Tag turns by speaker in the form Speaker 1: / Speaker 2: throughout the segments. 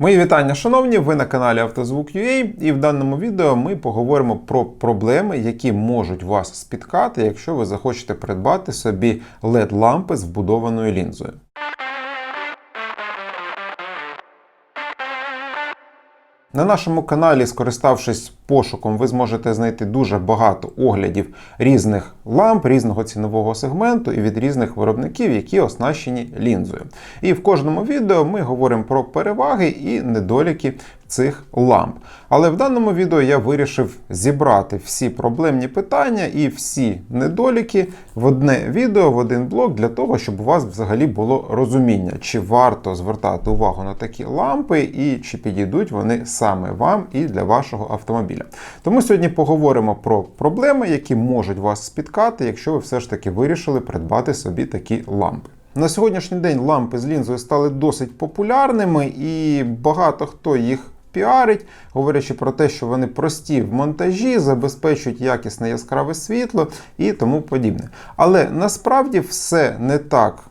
Speaker 1: Мої вітання, шановні! Ви на каналі Автозвук.ua і в даному відео ми поговоримо про проблеми, які можуть вас спіткати, якщо ви захочете придбати собі LED-лампи з вбудованою лінзою. На нашому каналі, скориставшись пошуком, ви зможете знайти дуже багато оглядів різних ламп, різного цінового сегменту і від різних виробників, які оснащені лінзою. І в кожному відео ми говоримо про переваги і недоліки цих ламп. Але в даному відео я вирішив зібрати всі проблемні питання і всі недоліки в одне відео, в один блок, для того, щоб у вас взагалі було розуміння, чи варто звертати увагу на такі лампи і чи підійдуть вони саме вам і для вашого автомобіля. Тому сьогодні поговоримо про проблеми, які можуть вас спіткати, якщо ви все ж таки вирішили придбати собі такі лампи. На сьогоднішній день лампи з лінзою стали досить популярними, і багато хто їх піарить, говорячи про те, що вони прості в монтажі, забезпечують якісне яскраве світло і тому подібне. Але насправді все не так.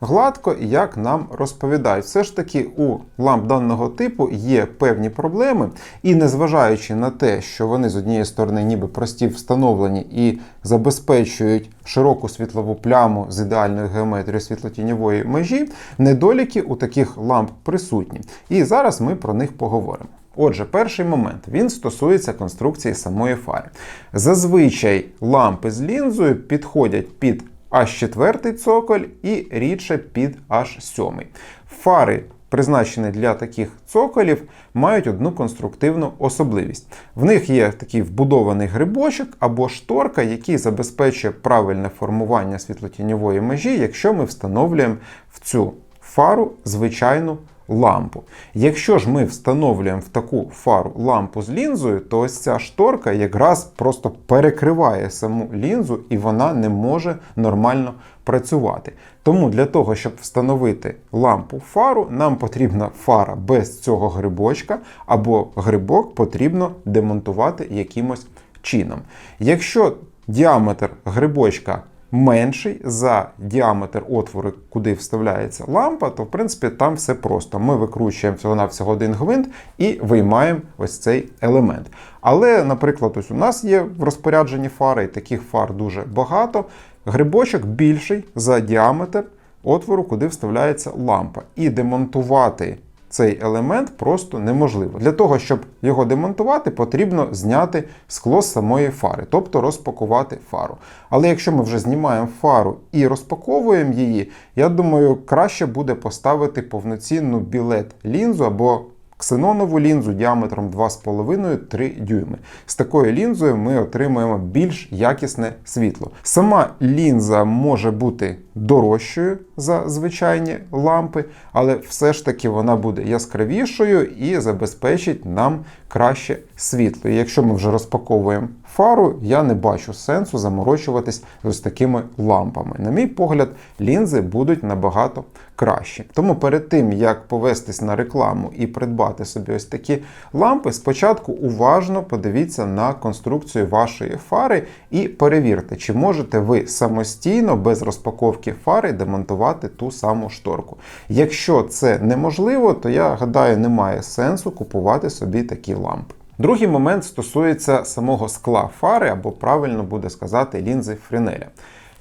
Speaker 1: Гладко, як нам розповідають, все ж таки у ламп даного типу є певні проблеми, і незважаючи на те, що вони з однієї сторони ніби прості встановлені і забезпечують широку світлову пляму з ідеальною геометрією світлотіньової межі, недоліки у таких ламп присутні. І зараз ми про них поговоримо. Отже, перший момент він стосується конструкції самої фари. Зазвичай лампи з лінзою підходять під H4 цоколь і рідше під H7. Фари, призначені для таких цоколів, мають одну конструктивну особливість. В них є такий вбудований грибочок або шторка, який забезпечує правильне формування світлотіньової межі, якщо ми встановлюємо в цю фару звичайну лампу. Якщо ж ми встановлюємо в таку фару лампу з лінзою, то ось ця шторка якраз просто перекриває саму лінзу і вона не може нормально працювати. Тому для того, щоб встановити лампу фару, нам потрібна фара без цього грибочка, або грибок потрібно демонтувати якимось чином. Якщо діаметр грибочка менший за діаметр отвору, куди вставляється лампа, то в принципі там все просто. Ми викручуємо всього-навсього один гвинт і виймаємо ось цей елемент. Але, наприклад, ось у нас є в розпорядженні фари, і таких фар дуже багато. Грибочок більший за діаметр отвору, куди вставляється лампа. І демонтувати цей елемент просто неможливо. Для того, щоб його демонтувати, потрібно зняти скло з самої фари, тобто розпакувати фару. Але якщо ми вже знімаємо фару і розпаковуємо її, я думаю, краще буде поставити повноцінну білет лінзу або Ксенонову лінзу діаметром 2,5-3 дюйми. З такою лінзою ми отримуємо більш якісне світло. Сама лінза може бути дорожчою за звичайні лампи, але все ж таки вона буде яскравішою і забезпечить нам краще світло. І якщо ми вже розпаковуємо фару, я не бачу сенсу заморочуватись з такими лампами. На мій погляд, лінзи будуть набагато краще. Тому перед тим, як повестись на рекламу і придбати собі ось такі лампи, спочатку уважно подивіться на конструкцію вашої фари і перевірте, чи можете ви самостійно без розпаковки фари демонтувати ту саму шторку. Якщо це неможливо, то я гадаю, немає сенсу купувати собі такі лампи. Другий момент стосується самого скла фари, або правильно буде сказати лінзи Френеля.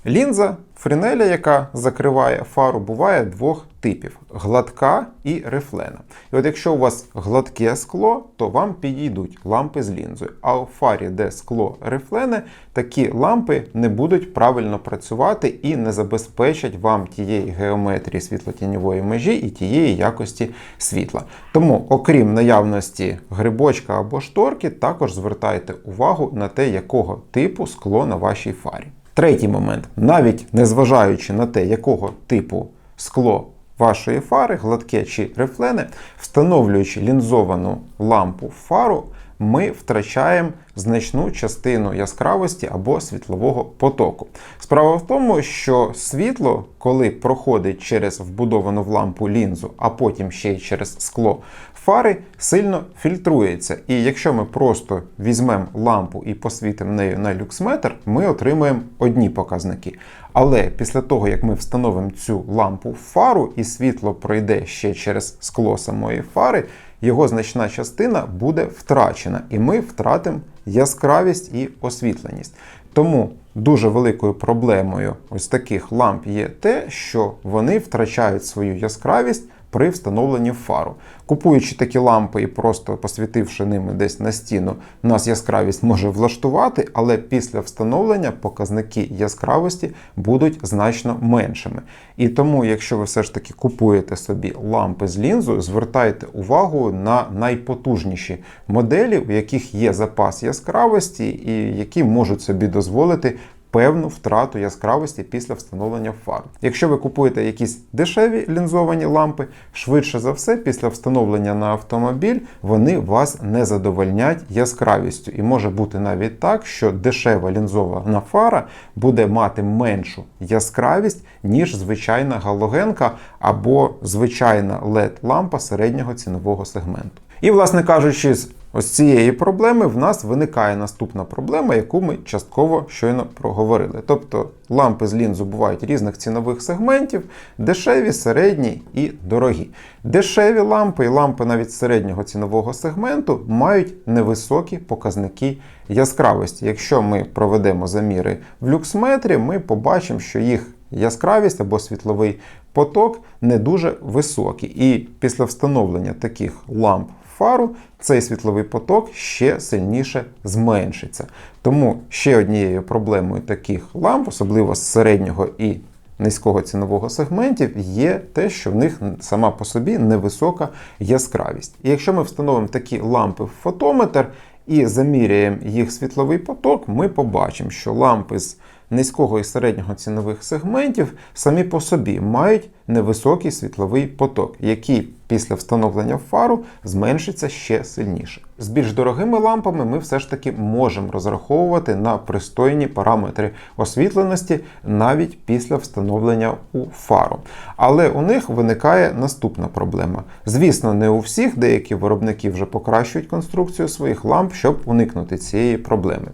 Speaker 1: Лінза Фрінеля, яка закриває фару, буває двох типів: гладка і рифлена. І от якщо у вас гладке скло, то вам підійдуть лампи з лінзою. А у фарі, де скло рифлене, такі лампи не будуть правильно працювати і не забезпечать вам тієї геометрії світлотіньової межі і тієї якості світла. Тому, окрім наявності грибочка або шторки, також звертайте увагу на те, якого типу скло на вашій фарі. Третій момент, навіть незважаючи на те, якого типу скло вашої фари, гладке чи рефлене, встановлюючи лінзовану лампу в фару, ми втрачаємо значну частину яскравості або світлового потоку. Справа в тому, що світло, коли проходить через вбудовану в лампу лінзу, а потім ще й через скло фари, сильно фільтрується. І якщо ми просто візьмемо лампу і посвітимо нею на люксметр, ми отримаємо одні показники. Але після того, як ми встановимо цю лампу в фару і світло пройде ще через скло самої фари, його значна частина буде втрачена, і ми втратимо яскравість і освітленість. Тому дуже великою проблемою ось таких ламп є те, що вони втрачають свою яскравість при встановленні фару. Купуючи такі лампи і просто посвітивши ними десь на стіну, нас яскравість може влаштувати, але після встановлення показники яскравості будуть значно меншими. І тому, якщо ви все ж таки купуєте собі лампи з лінзою, звертайте увагу на найпотужніші моделі, у яких є запас яскравості, і які можуть собі дозволити певну втрату яскравості після встановлення фар. Якщо ви купуєте якісь дешеві лінзовані лампи, швидше за все, після встановлення на автомобіль вони вас не задовольнять яскравістю. І може бути навіть так, що дешева лінзована фара буде мати меншу яскравість, ніж звичайна галогенка або звичайна LED-лампа середнього цінового сегменту. І, власне кажучи, з ось цієї проблеми в нас виникає наступна проблема, яку ми частково щойно проговорили. Тобто лампи з лінзу бувають різних цінових сегментів: дешеві, середні і дорогі. Дешеві лампи і лампи навіть середнього цінового сегменту мають невисокі показники яскравості. Якщо ми проведемо заміри в люксметрі, ми побачимо, що їх яскравість або світловий поток не дуже високий. І після встановлення таких ламп фару цей світловий поток ще сильніше зменшиться. Тому ще однією проблемою таких ламп, особливо з середнього і низького цінового сегментів, є те, що в них сама по собі невисока яскравість. І якщо ми встановимо такі лампи в фотометр і заміряємо їх світловий поток, ми побачимо, що лампи з низького і середнього цінових сегментів самі по собі мають невисокий світловий поток, який після встановлення фару зменшиться ще сильніше. З більш дорогими лампами ми все ж таки можемо розраховувати на пристойні параметри освітленості навіть після встановлення у фару. Але у них виникає наступна проблема. Звісно, не у всіх деякі виробники вже покращують конструкцію своїх ламп, щоб уникнути цієї проблеми.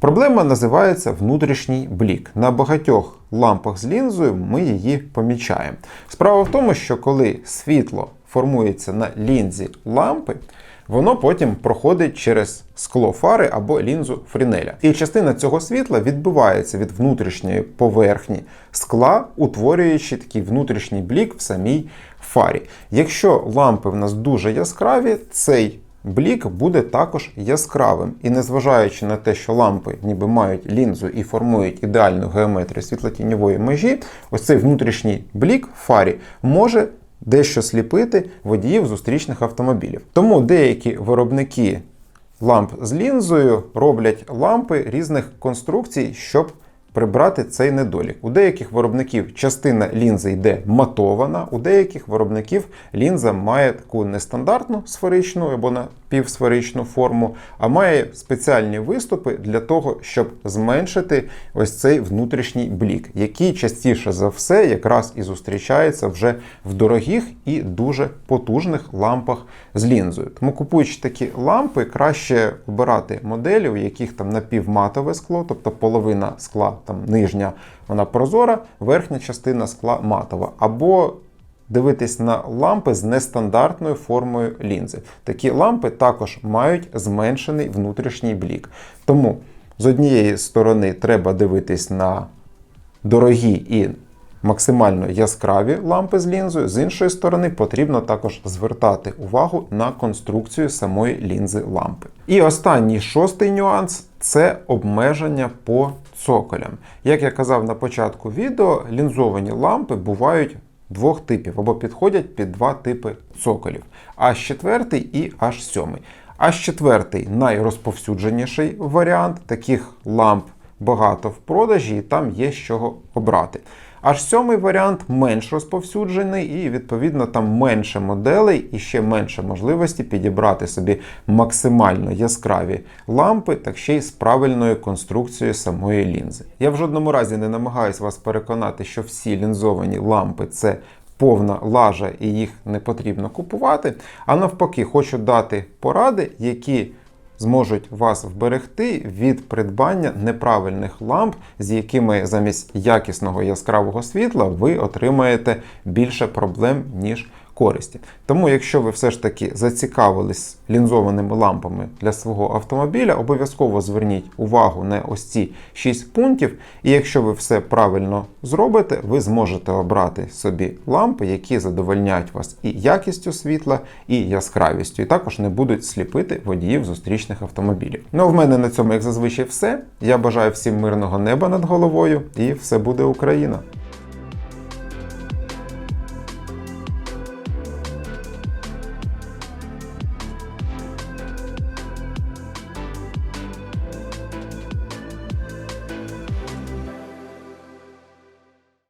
Speaker 1: Проблема називається внутрішній блік. На багатьох лампах з лінзою ми її помічаємо. Справа в тому, що коли світло формується на лінзі лампи, воно потім проходить через скло фари або лінзу фрінеля. І частина цього світла відбивається від внутрішньої поверхні скла, утворюючи такий внутрішній блік в самій фарі. Якщо лампи в нас дуже яскраві, цей Блік буде також яскравим, і незважаючи на те, що лампи ніби мають лінзу і формують ідеальну геометрію світлотіньової межі, ось цей внутрішній блік фарі може дещо сліпити водіїв зустрічних автомобілів. Тому деякі виробники ламп з лінзою роблять лампи різних конструкцій, щоб прибрати цей недолік. У деяких виробників частина лінзи йде матована, у деяких виробників лінза має таку нестандартну сферичну або напівсферичну форму, а має спеціальні виступи для того, щоб зменшити ось цей внутрішній блік, який частіше за все якраз і зустрічається вже в дорогих і дуже потужних лампах з лінзою. Тому купуючи такі лампи, краще обирати моделі, у яких там напівматове скло, тобто половина скла там нижня вона прозора, верхня частина скла матова. Або дивитись на лампи з нестандартною формою лінзи. Такі лампи також мають зменшений внутрішній блік. Тому з однієї сторони треба дивитись на дорогі і максимально яскраві лампи з лінзою, з іншої сторони, потрібно також звертати увагу на конструкцію самої лінзи лампи. І останній шостий нюанс це обмеження по цоколям. Як я казав на початку відео, лінзовані лампи бувають двох типів або підходять під два типи цоколів: Аж 4 і аж 7. Аж 4 найрозповсюдженіший варіант, таких ламп багато в продажі, і там є з чого обрати. Аж сьомий варіант менш розповсюджений, і, відповідно, там менше моделей і ще менше можливості підібрати собі максимально яскраві лампи, так ще й з правильною конструкцією самої лінзи. Я в жодному разі не намагаюся вас переконати, що всі лінзовані лампи це. Повна лажа і їх не потрібно купувати. А навпаки, хочу дати поради, які зможуть вас вберегти від придбання неправильних ламп, з якими замість якісного яскравого світла ви отримаєте більше проблем, ніж користі. Тому, якщо ви все ж таки зацікавились лінзованими лампами для свого автомобіля, обов'язково зверніть увагу на ось ці 6 пунктів. І якщо ви все правильно зробите, ви зможете обрати собі лампи, які задовольняють вас і якістю світла, і яскравістю, і також не будуть сліпити водіїв зустрічних автомобілів. Ну а в мене на цьому, як зазвичай, все. Я бажаю всім мирного неба над головою, і все буде Україна!